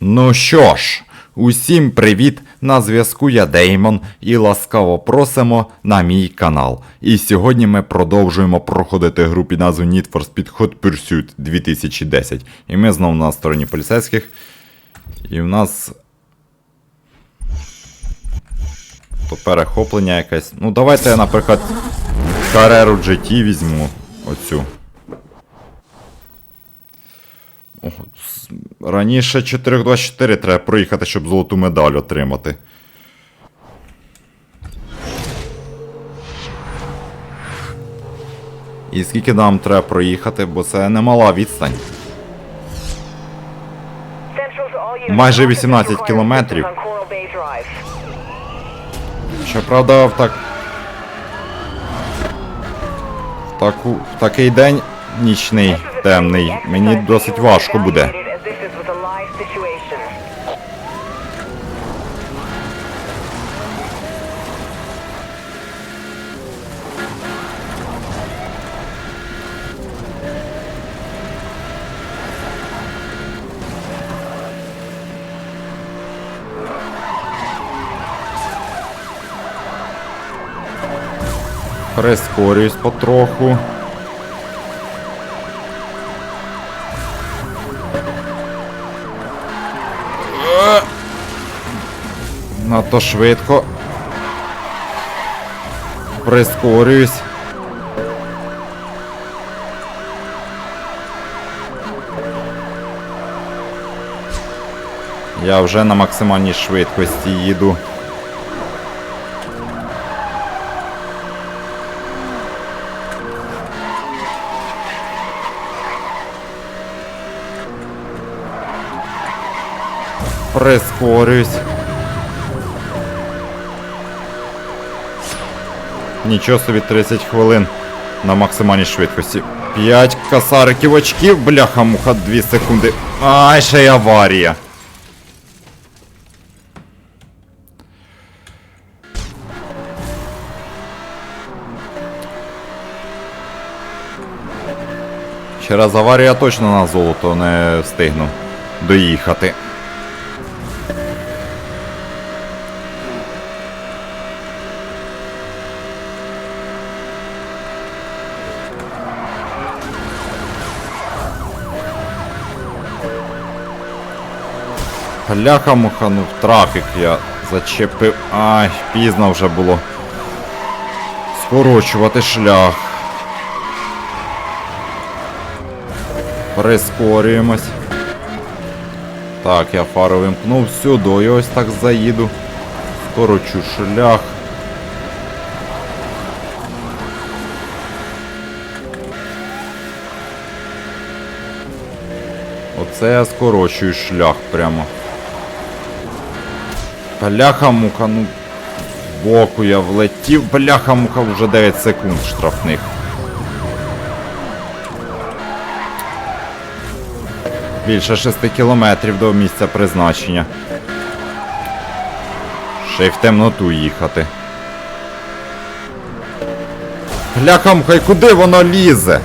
Ну що ж, усім привіт! На зв'язку я Деймон і ласкаво просимо на мій канал. І сьогодні ми продовжуємо проходити гру під назвою Need for Speed Hot Pursuit 2010. І ми знову на стороні поліцейських. І в нас. То перехоплення якесь. Ну давайте я, наприклад, Carrera GT візьму. Оцю. О, Раніше 424 треба проїхати, щоб золоту медаль отримати. І скільки нам треба проїхати, бо це немала відстань. Майже 18 кілометрів. Щоправда, в так. В, таку... в такий день нічний, темний, мені досить важко буде. Прискорююсь потроху. Надто швидко. Прискорююсь. Я вже на максимальній швидкості їду. Прискорюсь. Нічого собі 30 хвилин на максимальній швидкості. 5 косариків очків, бляха муха 2 секунди. Ай, ще й аварія. Через аварію я точно на золото не встигну доїхати. Бляха муха, ну в трафік я зачепив. Ай, пізно вже було. Скорочувати шлях. Прискорюємось. Так, я фару вимкнув сюди, і ось так заїду. Скорочу шлях. Оце я скорочую шлях прямо. Бляха-муха, ну. Боку я влетів. Бляха-муха вже 9 секунд штрафних. Більше 6 кілометрів до місця призначення. Ще й в темноту їхати. Бляха-муха, і куди воно лізе?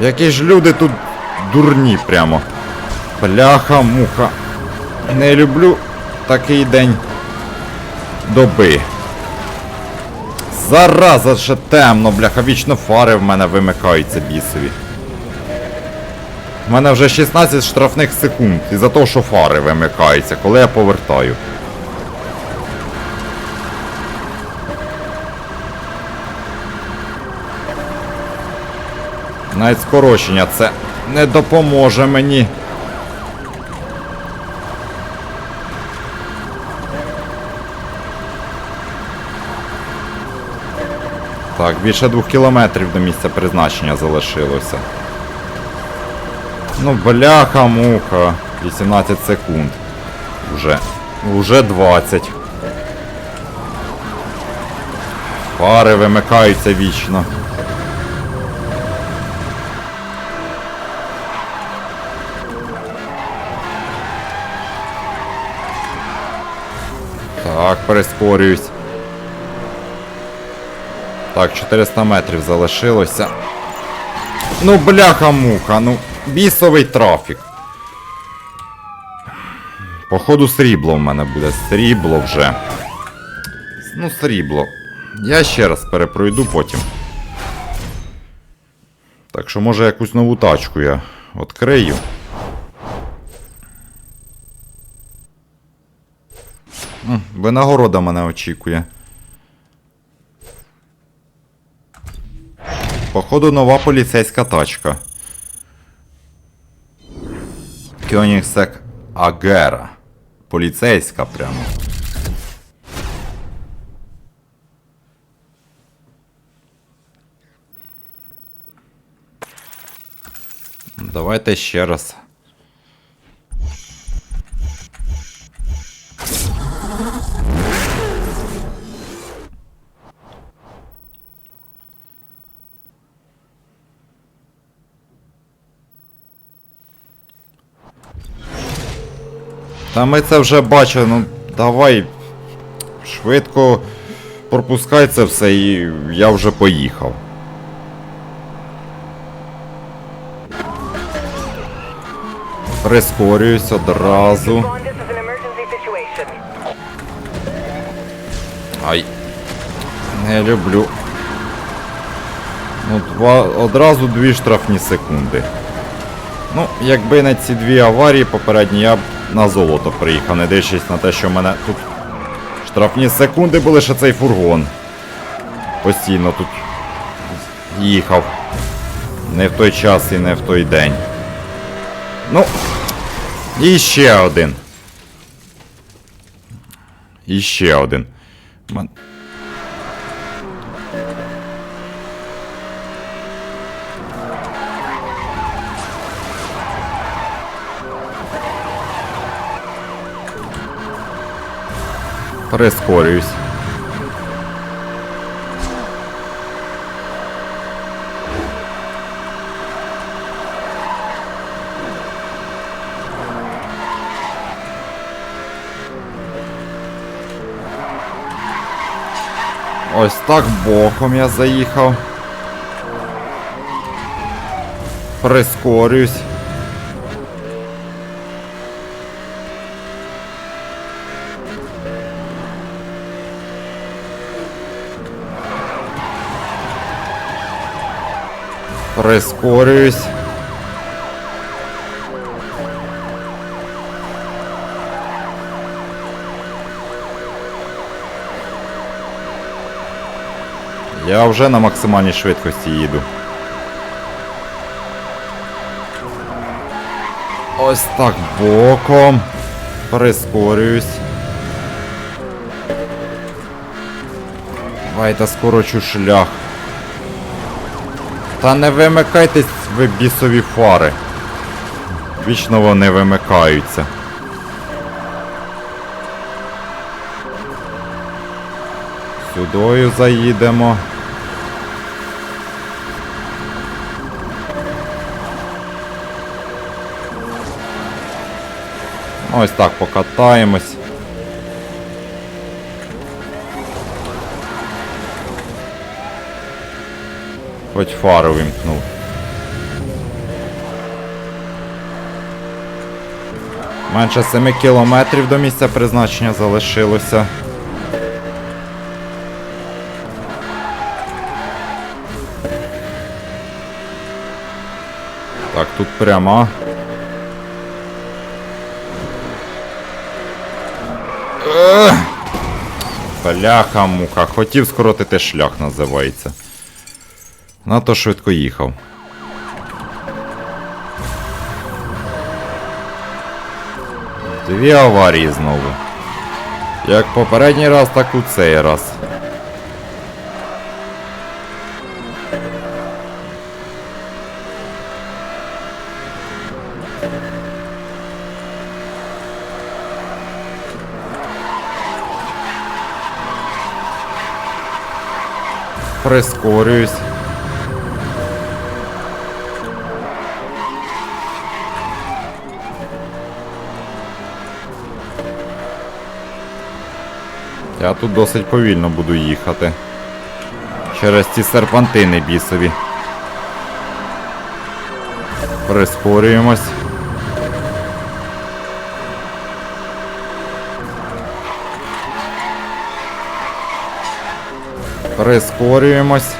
Які ж люди тут дурні прямо. Бляха-муха. Не люблю такий день доби. Зараза ще темно, бляха, вічно фари в мене вимикаються бісові. У мене вже 16 штрафних секунд із-за того, що фари вимикаються, коли я повертаю. Навіть скорочення це не допоможе мені. Так, більше двох кілометрів до місця призначення залишилося. Ну, бляха-муха. 18 секунд. Уже. Уже 20. Фари вимикаються вічно. Так, перескорююсь. Так, 400 метрів залишилося. Ну, бляха-муха, ну, бісовий трафік. Походу, срібло в мене буде. Срібло вже. Ну, срібло. Я ще раз перепройду потім. Так що, може, якусь нову тачку я відкрию. Винагорода мене очікує. Походу, нова поліцейська тачка. Кьонігсек Агера. Поліцейська прямо. Давайте ще раз. Та ми це вже бачили, ну давай швидко пропускай це все і я вже поїхав. Прискорююсь одразу. Ай. Не люблю. Ну, два, одразу дві штрафні секунди. Ну, якби не ці дві аварії попередні, я б на золото приїхав, не дивлячись на те, що в мене тут штрафні секунди були, ще цей фургон. Постійно тут їхав. Не в той час і не в той день. Ну, і ще один. І ще один. Прискорююсь. Ось так боком я заїхав. Прискорюсь. Прискорююсь. Я вже на максимальній швидкості їду. Ось так боком. Прискорююсь. Давайте скорочу шлях. Та не вимикайтесь ви бісові фари. Вічно вони вимикаються. Сюдою заїдемо. Ось так покатаємось. Хоч фару вимкнув. Менше 7 кілометрів до місця призначення залишилося. Так, тут прямо. Бляха муха. Хотів скоротити шлях, називається. Надто швидко їхав. Дві аварії знову. Як попередній раз, так і цей раз. Прискорююсь. Я тут досить повільно буду їхати. Через ці серпантини бісові. Прискорюємось. Прискорюємось.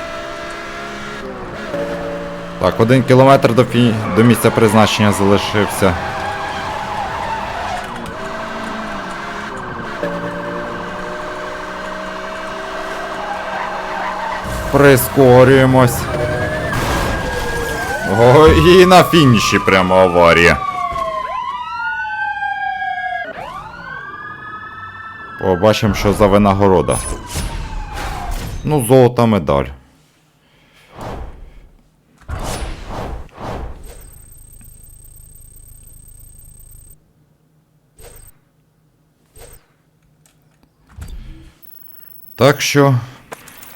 Так, один кілометр до фі... до місця призначення залишився. Прискорюємось. О, і на фініші прямо аварія. Побачимо, що за винагорода. Ну, золота медаль. Так що.